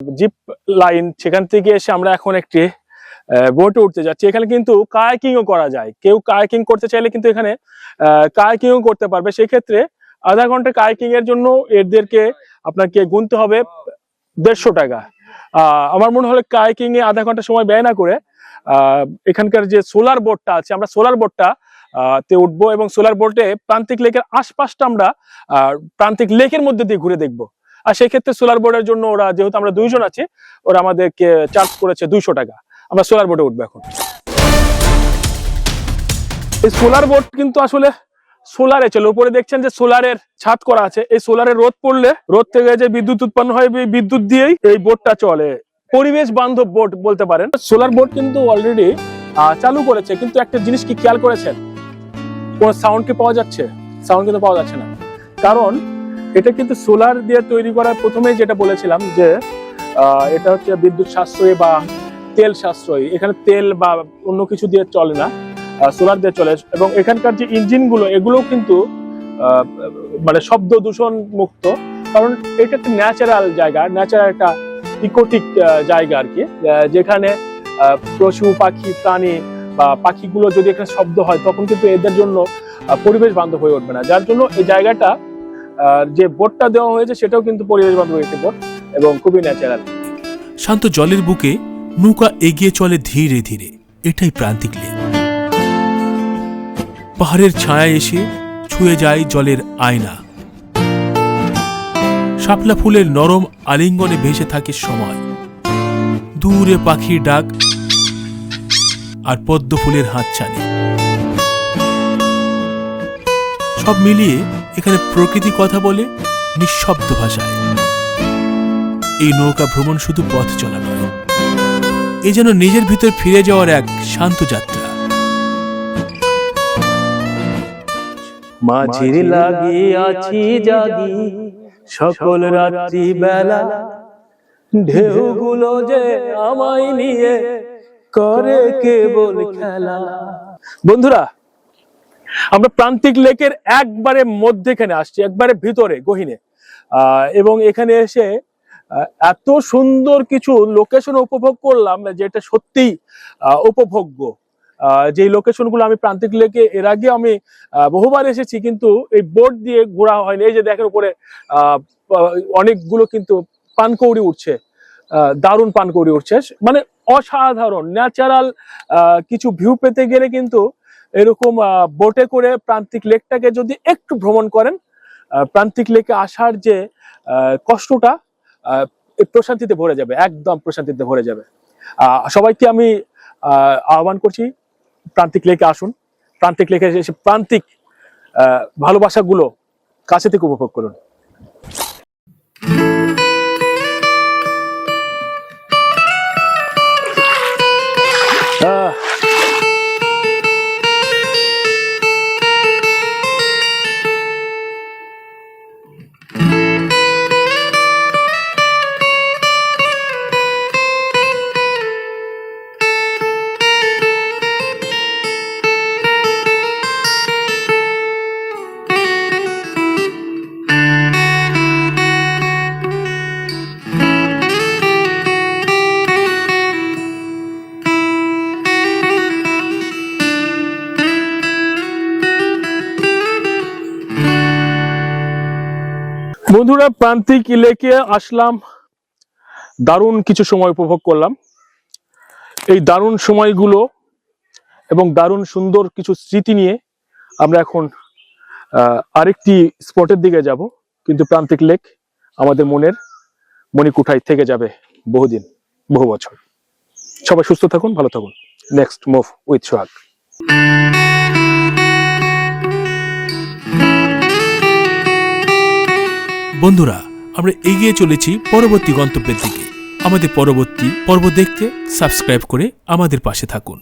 Zip line, সেখান থেকে এসে আমরা এখন একটি বোটে উঠতে যাচ্ছি। এখানে কিন্তু কায়াকিংও করা যায়। কেউ কায়াকিং করতে চাইলে কিন্তু এখানে কায়াকিংও করতে পারবে। সেই ক্ষেত্রে আধা ঘণ্টা কায়াকিং এর জন্য এদেরকে আপনাকে গুনতে হবে দেড়শো টাকা। আমার মনে হলো কায়াকিং এ আধা ঘণ্টা সময় ব্যয় না করে এখানকার যে সোলার বোটটা আছে, আমরা সোলার বোটটা তে উঠবো এবং সোলার বোটে প্রান্তিক লেকের আশপাশটা আমরা প্রান্তিক লেকের মধ্যে দিয়ে ঘুরে দেখব। আর সেই ক্ষেত্রে সোলার বোর্ডের জন্য ওরা, যেহেতু আমরা দুইজন আছি, ওরা আমাদেরকে চার্জ করেছে দুইশো টাকা। আমরা সোলার বোর্ডে উঠবো এখন। এই সোলার বোর্ড কিন্তু আসলে সোলারে চলে। উপরে দেখছেন যে সোলারের ছাদ করা আছে। এই সোলারে রোদ পড়লে, রোদ থেকে যে বিদ্যুৎ উৎপন্ন হয় বিদ্যুৎ দিয়েই এই বোর্ডটা চলে। পরিবেশ বান্ধব বোর্ড বলতে পারেন। সোলার বোর্ড কিন্তু অলরেডি চালু করেছে। কিন্তু একটা জিনিস কি খেয়াল করেছেন? কোন সাউন্ড কি পাওয়া যাচ্ছে? সাউন্ড কিন্তু পাওয়া যাচ্ছে না। কারণ এটা কিন্তু সোলার দিয়ে তৈরি করার প্রথমেই যেটা বলেছিলাম যে এটা হচ্ছে বিদ্যুৎ সাশ্রয়ী বা তেল সাশ্রয়ী। এখানে তেল বা অন্য কিছু দিয়ে চলে না সোলার দিয়ে চলে। এবং এখানকার যে ইঞ্জিনগুলো এগুলো কিন্তু মানে শব্দ দূষণ মুক্ত। কারণ এটা একটা ন্যাচারাল জায়গা ন্যাচারাল একটা ইকোটিক জায়গা আর কি। যেখানে পশু, পাখি, প্রাণী বা পাখিগুলো যদি এখানে শব্দ হয়, তখন কিন্তু এদের জন্য পরিবেশ বান্ধব হয়ে উঠবে না। যার জন্য এই জায়গাটা যে বোটটা দেওয়া হয়েছে সেটাও কিন্তু পরিবেশ বান্ধব একটি বোট এবং খুবই ন্যাচারাল শান্ত জলের বুকে নৌকা এগিয়ে চলে ধীরে ধীরে। এটাই প্রান্তিক লেক। পাহাড়ের ছায়া এসে ছুঁয়ে যায় জলের আয়না। শাপলা ফুলের নরম আলিঙ্গনে ভেসে থাকে সময়। দূরে পাখির ডাক আর পদ্ম ফুলের হাতছানি। সব মিলিয়ে এখানে প্রকৃতি কথা বলে নিঃশব্দ ভাষায়। এই নৌকা ভ্রমণ শুধু পথ চলা নয় এ যেন নিজের ভিতর ফিরে যাওয়ার এক শান্ত যাত্রা। মাঝির লাগিয়াছি জাগি সকল রাত্রি বেলা ঢেউগুলো যে আমায় নিয়ে করে কেবল খেলা। বন্ধুরা আমরা প্রান্তিক লেকের একবারে মধ্যেখানে আসছি একবারে ভিতরে গহিনে। এবং এখানে এসে এত সুন্দর কিছু লোকেশন উপভোগ করলাম যেটা সত্যিই আহ, উপভোগ্য। আহ, যেই লোকেশনগুলো আমি প্রান্তিক লেকে এর আগে আমি বহুবার এসেছি কিন্তু এই বোট দিয়ে ঘোরা হয়নি। এই যে দেখেন উপরে অনেকগুলো কিন্তু পানকৌড়ি উঠছে দারুণ পানকৌড়ি উঠছে মানে অসাধারণ ন্যাচারাল কিছু ভিউ পেতে গেলে কিন্তু এরকম বোটে করে প্রান্তিক লেকটাকে যদি একটু ভ্রমণ করেন প্রান্তিক লেকে আসার যে কষ্টটা প্রশান্তিতে ভরে যাবে একদম প্রশান্তিতে ভরে যাবে। সবাইকে আমি আহ, আহ্বান করছি প্রান্তিক লেকে আসুন। প্রান্তিক লেকে এসে প্রান্তিক ভালোবাসাগুলো কাছে থেকে উপভোগ করুন। বন্ধুরা, প্রান্তিক লেকে আসলাম। দারুণ কিছু সময় উপভোগ করলাম। এই দারুণ সময়গুলো এবং দারুণ সুন্দর কিছু স্মৃতি নিয়ে আমরা এখন আরেকটি স্পটের দিকে যাব। কিন্তু প্রান্তিক লেক আমাদের মনের মণিকুঠায় থেকে যাবে বহুদিন, বহু বছর। সবাই সুস্থ থাকুন, ভালো থাকুন। নেক্সট মুভ উইথ সোহাগ বন্ধুরা, আমরা এগিয়ে চলেছি পরবর্তী গন্তব্যের দিকে। আমাদের পরবর্তী পর্ব দেখতে সাবস্ক্রাইব করে আমাদের পাশে থাকুন।